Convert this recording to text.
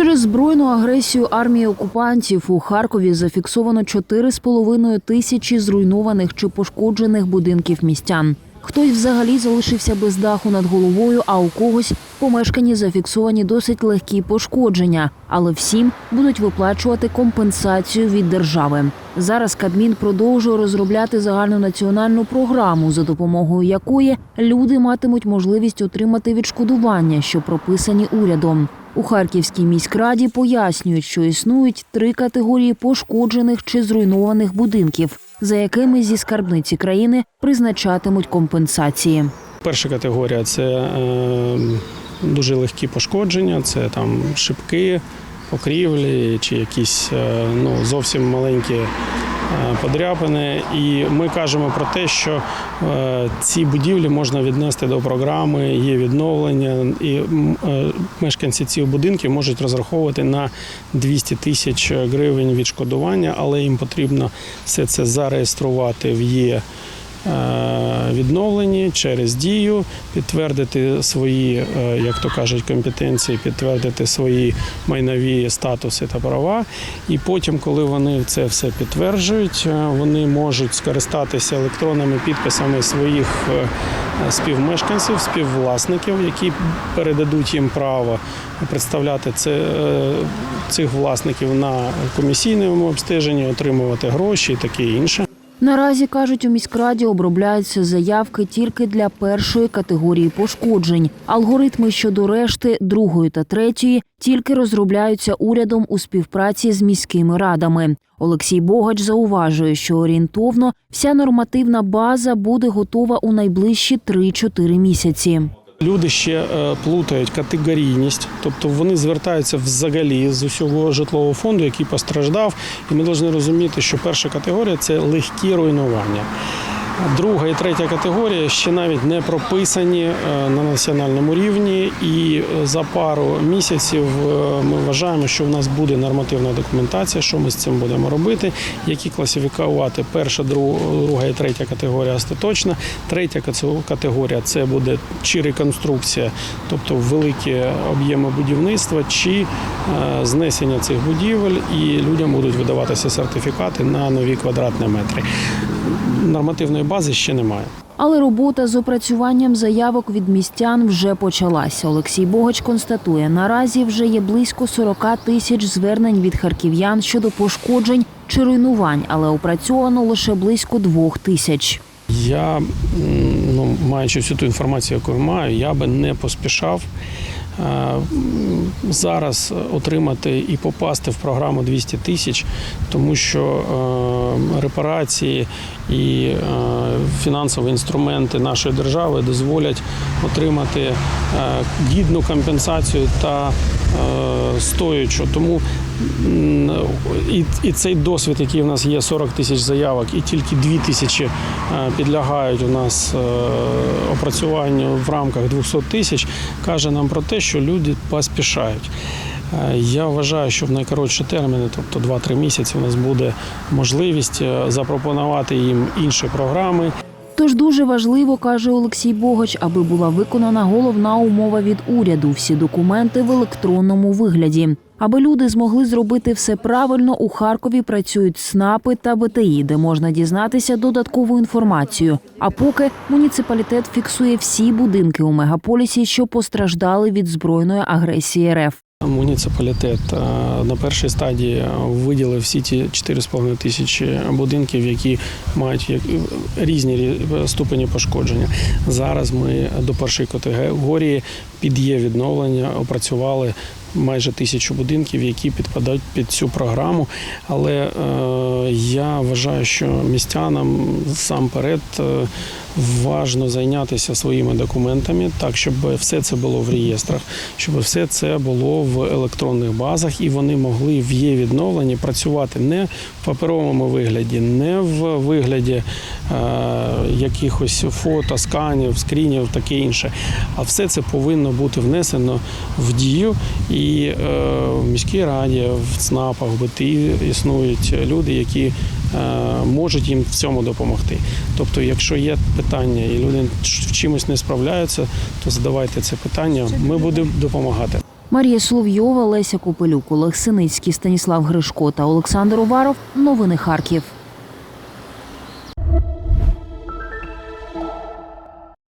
Через збройну агресію армії окупантів у Харкові зафіксовано 4,5 тисячі зруйнованих чи пошкоджених будинків містян. Хтось взагалі залишився без даху над головою, а у когось в помешканні зафіксовані досить легкі пошкодження, але всім будуть виплачувати компенсацію від держави. Зараз Кабмін продовжує розробляти загальну національну програму, за допомогою якої люди матимуть можливість отримати відшкодування, що прописані урядом. У Харківській міськраді пояснюють, що існують три категорії пошкоджених чи зруйнованих будинків, за якими зі скарбниці країни призначатимуть компенсації. Перша категорія це е, дуже легкі пошкодження, це там шибки, покрівлі чи якісь е, ну, зовсім маленькі подряпини. І ми кажемо про те, що е, ці будівлі можна віднести до програми, є відновлення, і е, мешканці цих будинків можуть розраховувати на 200 тисяч гривень відшкодування, але їм потрібно все це зареєструвати в є е, відновлені через дію, підтвердити свої, е, як то кажуть, компетенції, підтвердити свої майнові статуси та права. І потім, коли вони це все підтверджують, е, вони можуть скористатися електронними підписами своїх е, співмешканців, співвласників, які передадуть їм право представляти це, цих власників на комісійному обстеженні, отримувати гроші і таке інше. Наразі кажуть, у міськраді обробляються заявки тільки для першої категорії пошкоджень. Алгоритми щодо решти другої та третьої тільки розробляються урядом у співпраці з міськими радами. Олексій Богач зауважує, що орієнтовно вся нормативна база буде готова у найближчі 3-4 місяці. Люди ще е, плутають категорійність, тобто вони звертаються взагалі з усього житлового фонду, який постраждав. І ми повинні розуміти, що перша категорія це легкі руйнування. Друга і третя категорія ще навіть не прописані е, на національному рівні, і е, за пару місяців е, ми вважаємо, що в нас буде нормативна документація, що ми з цим будемо робити, які класифікувати перша, друга і третя категорія остаточна. Третя категорія це буде чи реконструкція, тобто великі об'єми будівництва, чи знесення цих будівель, і людям будуть видаватися сертифікати на нові квадратні метри. Нормативної бази ще немає. Але робота з опрацюванням заявок від містян вже почалася. Олексій Богач констатує, наразі вже є близько 40 тисяч звернень від харків'ян щодо пошкоджень чи руйнувань, але опрацьовано лише близько двох тисяч. Я, ну, маючи всю ту інформацію, яку я маю, я би не поспішав е, зараз отримати і попасти в програму 200 тисяч, тому що е, репарації і е, фінансові інструменти нашої держави дозволять отримати гідну компенсацію та стоячу. Тому і, цей досвід, який в нас є, 40 тисяч заявок, і тільки 2 тисячі підлягають у нас е, опрацюванню в рамках 200 тисяч, каже нам про те, що люди поспішають. Е, Я вважаю, що в найкоротші терміни, тобто 2-3 місяці, у нас буде можливість е, запропонувати їм інші програми, Тож дуже важливо, каже Олексій Богач, аби була виконана головна умова від уряду всі документи в електронному вигляді. Аби люди змогли зробити все правильно, у Харкові працюють СНАПи та БТІ, де можна дізнатися додаткову інформацію. А поки муніципалітет фіксує всі будинки у мегаполісі, що постраждали від збройної агресії РФ. Муніципалітет е, на першій стадії виділив всі ті 4,5 тисячі будинків, які мають різні ступені пошкодження. Зараз ми до першої категорії під є відновлення опрацювали майже тисячу будинків, які підпадають під цю програму. Але е, я вважаю, що містянам насамперед е, важно зайнятися своїми документами, так щоб все це було в реєстрах, щоб все це було в електронних базах, і вони могли в є відновленні працювати не в паперовому вигляді, не в вигляді е, якихось фото, сканів, скрінів, таке інше. А все це повинно бути внесено в дію. І е, в міській раді, в ЦНАПах, в БТІ існують люди, які е, можуть їм в цьому допомогти. Тобто, якщо є питання і люди в чимось не справляються, то задавайте це питання. Ми будемо допомагати. Марія Соловйова, Леся Копелюк, Олег Синицький, Станіслав Гришко та Олександр Уваров. Новини Харків.